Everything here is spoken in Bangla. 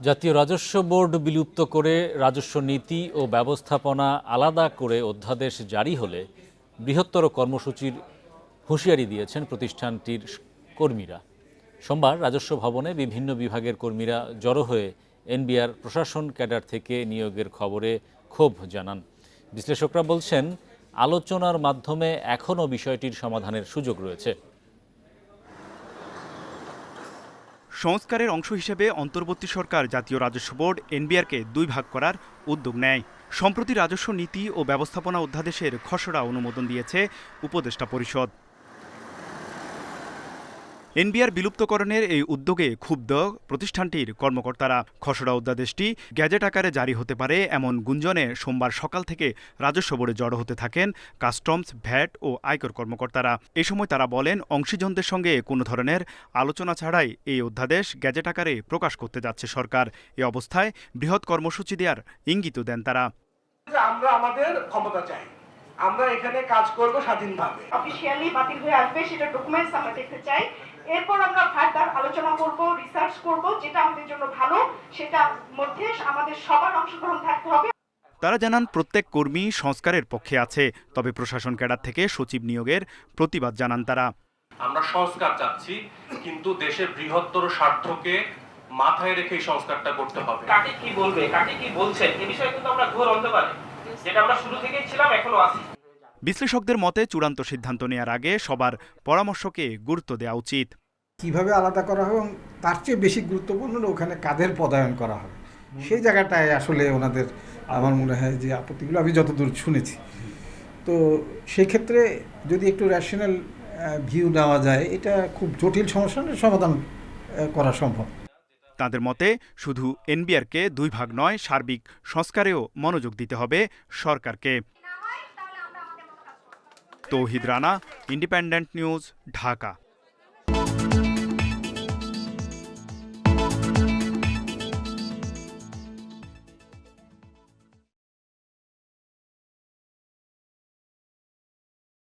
জাতীয় রাজস্ব বোর্ড বিলুপ্ত করে রাজস্ব নীতি ও ব্যবস্থাপনা আলাদা করে অধ্যাদেশ জারি হলে বৃহত্তর কর্মসূচির হুঁশিয়ারি দিয়েছেন প্রতিষ্ঠানটির কর্মীরা। সোমবার রাজস্ব ভবনে বিভিন্ন বিভাগের কর্মীরা জড়ো হয়ে এনবিআর প্রশাসন ক্যাডার থেকে নিয়োগের খবরে ক্ষোভ জানান। বিশ্লেষকরা বলছেন, আলোচনার মাধ্যমে এখনও বিষয়টির সমাধানের সুযোগ রয়েছে। সংস্কারের অংশ হিসেবে অন্তর্বর্তী সরকার জাতীয় রাজস্ব বোর্ড, এনবিআরকে দুই ভাগ করার উদ্যোগ নেয়। সম্প্রতি রাজস্ব নীতি ও ব্যবস্থাপনা অধ্যাদেশের খসড়া অনুমোদন দিয়েছে উপদেষ্টা পরিষদ। এনবিআর বিলুপ্তকরণের এই উদ্যোগে ক্ষুব্ধ প্রতিষ্ঠানটির কর্মকর্তারা খসড়া অধ্যাদেশটি গ্যাজেট আকারে জারি হতে পারে এমন গুঞ্জনে সোমবার সকাল থেকে রাজস্ব বোর্ডে জড়ো হতে থাকেন কাস্টমস ভ্যাট ও আয়কর কর্মকর্তারা। এ সময় তারা বলেন অংশীজনদের সঙ্গে কোনো ধরনের আলোচনা ছাড়াই এই অধ্যাদেশ গ্যাজেট আকারে প্রকাশ করতে যাচ্ছে সরকার। এ অবস্থায় বৃহৎ কর্মসূচি দেওয়ার ইঙ্গিত দেন তারা। আমরা আমাদের ক্ষমতা চাই। আমরা এখানে কাজ করব স্বাধীনভাবে। অফিসিয়ালি বাতিল হয়ে আসবে সেটা ডকুমেন্টস আমরা দেখতে চাই। এরপর আমরা ফার্দার আলোচনা করব রিসার্চ করব যেটা আমাদের জন্য ভালো সেটা মধ্যে আমাদের সবার অংশগ্রহণ থাকতে হবে। তারা জানান প্রত্যেক কর্মী সংস্কারের পক্ষে আছে তবে প্রশাসন ক্যাডার থেকে সচিব নিয়োগের প্রতিবাদ জানান তারা। আমরা সংস্কার চাচ্ছি কিন্তু দেশের বৃহত্তর স্বার্থকে মাথায় রেখে এই সংস্কারটা করতে হবে। কাকে কি বলবে কাকে কি বলছেন এ বিষয়ে কিন্তু আমরা ঘোর অন্ধকারে যেটা আমরা শুরু থেকেই ছিলাম এখনও আছি। বিশ্লেষকদের মতে চূড়ান্ত সিদ্ধান্ত নেওয়ার আগে সবার পরামর্শকে গুরুত্ব দেওয়া উচিত। কীভাবে আলাদা করা হবে এবং তার চেয়ে বেশি গুরুত্বপূর্ণ ওখানে কাদের পদায়ন করা হবে। সেই জায়গাটায় আসলে ওনাদের আমার মনে হয় যে আপত্তিগুলো আমি যতদূর শুনেছি। তো সেই ক্ষেত্রে যদি একটু র্যাশনাল ভিউ নেওয়া যায় এটা খুব জটিল সমস্যার সমাধান করা সম্ভব। তাদের মতে শুধু এনবিআরকে দুই ভাগ নয় সার্বিক সংস্কারেও মনোযোগ দিতে হবে সরকারকে। Tohid Rana independent news Dhaka.